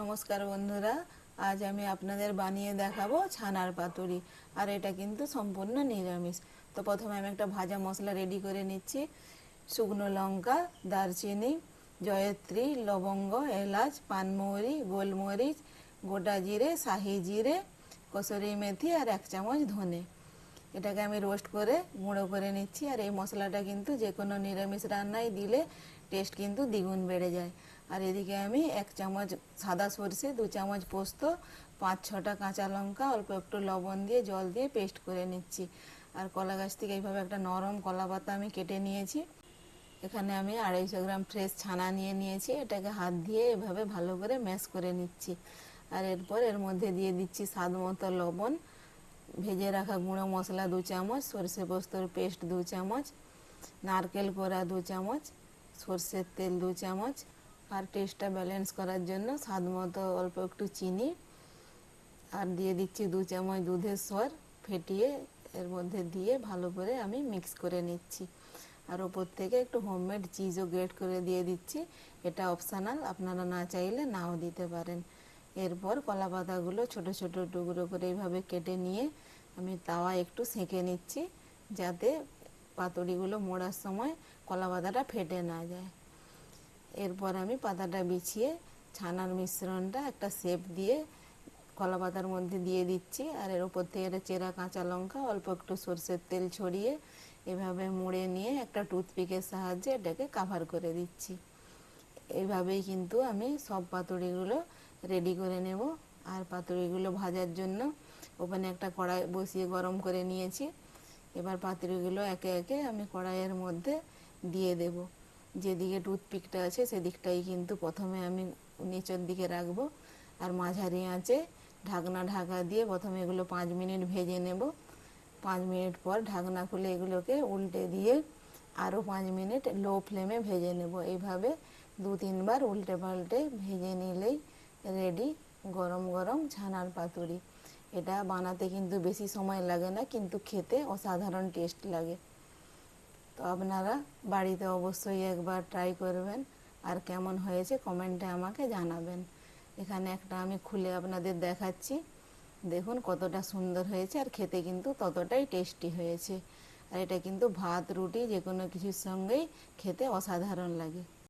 নমস্কার বন্ধুরা, আজ আমি আপনাদের বানিয়ে দেখাবো ছানার পাতুরি, আর এটা কিন্তু সম্পূর্ণ নিরামিষ। তো প্রথমে আমি একটা ভাজা মশলা রেডি করে নিচ্ছি। শুকনো লঙ্কা, দারচিনি, জয়ত্রী, লবঙ্গ, এলাচ, পানমৌরি, গোলমরিচ, গোটা জিরে, শাহি জিরে, কসুরি মেথি আর এক চামচ ধনে। এটাকে আমি রোস্ট করে গুঁড়ো করে নিচ্ছি, আর এই মশলাটা কিন্তু যে কোনো নিরামিষ রান্নায় দিলে টেস্ট কিন্তু দ্বিগুণ বেড়ে যায়। আর এদিকে আমি এক চামচ সাদা সর্ষে, দু চামচ পোস্ত, পাঁচ, ছটা কাঁচা লঙ্কা, অল্প একটু লবণ দিয়ে, জল দিয়ে পেস্ট করে নিচ্ছি। আর কলা গাছ থেকে এইভাবে একটা নরম কলা পাতা আমি কেটে নিয়েছি। এখানে আমি আড়াইশো গ্রাম ফ্রেশ ছানা নিয়ে নিয়েছি। এটাকে হাত দিয়ে এভাবে ভালো করে ম্যাশ করে নিচ্ছি। আর এরপর এর মধ্যে দিয়ে দিচ্ছি স্বাদ মতো লবণ। ভেজে রাখা গুঁড়ো মশলা দু চামচ, সর্ষে পোস্তর পেস্ট দু চামচ, নারকেল কোড়া দু চামচ, সর্ষের তেল দু চামচ আর টেস্টটা ব্যালেন্স করার জন্য স্বাদ মতো অল্প একটু চিনি আর দিয়ে দিচ্ছি দু চামচ দুধের সর ফেটিয়ে এর মধ্যে দিয়ে ভালো করে আমি মিক্স করে নিচ্ছি। আর ওপর থেকে একটু হোমমেড চিজও গ্রেট করে দিয়ে দিচ্ছি। এটা অপশানাল আপনারা না চাইলে নাও দিতে পারেন। এরপর কলা পাতাগুলো ছোটো ছোটো টুকরো করে এইভাবে কেটে নিয়ে আমি তাওয়া একটু সেঁকে নিচ্ছি, যাতে পাতুড়িগুলো মোড়ার সময় কলা পাতাটা ফেটে না যায়। এরপর আমি পাতাটা বিছিয়ে ছানার মিশ্রণটা একটা শেপ দিয়ে কলা পাতার মধ্যে দিয়ে দিচ্ছি। আর এর উপর থেকে একটা চেরা কাঁচা লঙ্কা, অল্প একটু সর্ষের তেল ছড়িয়ে এভাবে মুড়ে নিয়ে একটা টুথপিকের সাহায্যে এটাকে কাভার করে দিচ্ছি। এইভাবেই কিন্তু আমি সব পাতুড়িগুলো রেডি করে নেব। আর পাতুড়িগুলো ভাজার জন্য ওখানে একটা কড়াই বসিয়ে গরম করে নিয়েছি। এবার পাতুড়িগুলো একে একে আমি কড়াইয়ের মধ্যে দিয়ে দেব। যেদিকে টুথপিকটা আছে সেদিকটাই কিন্তু প্রথমে আমি নিচের দিকে রাখব। আর মাঝারি আঁচে ঢাকনা ঢাকা দিয়ে প্রথমে এগুলো পাঁচ মিনিট ভেজে নেব। পাঁচ মিনিট পর ঢাকনা খুলে এগুলোকে উল্টে দিয়ে আরও পাঁচ মিনিট লো ফ্লেমে ভেজে নেব। এইভাবে দু তিনবার উল্টে পাল্টে ভেজে নিলেই রেডি গরম গরম ছানার পাতুরি। এটা বানাতে কিন্তু বেশি সময় লাগে না, কিন্তু খেতে অসাধারণ টেস্ট লাগে। তো আপনারা বাড়িতে অবশ্যই একবার ট্রাই করবেন। আর কেমন হয়েছে কমেন্টে আমাকে জানাবেন। এখানে একটা আমি খুলে আপনাদের দেখাচ্ছি। দেখুন কতটা সুন্দর হয়েছে আর খেতে কিন্তু ততটাই টেস্টি হয়েছে। আর এটা কিন্তু ভাত, রুটি যে কোনো কিছুর সঙ্গেই খেতে অসাধারণ লাগে।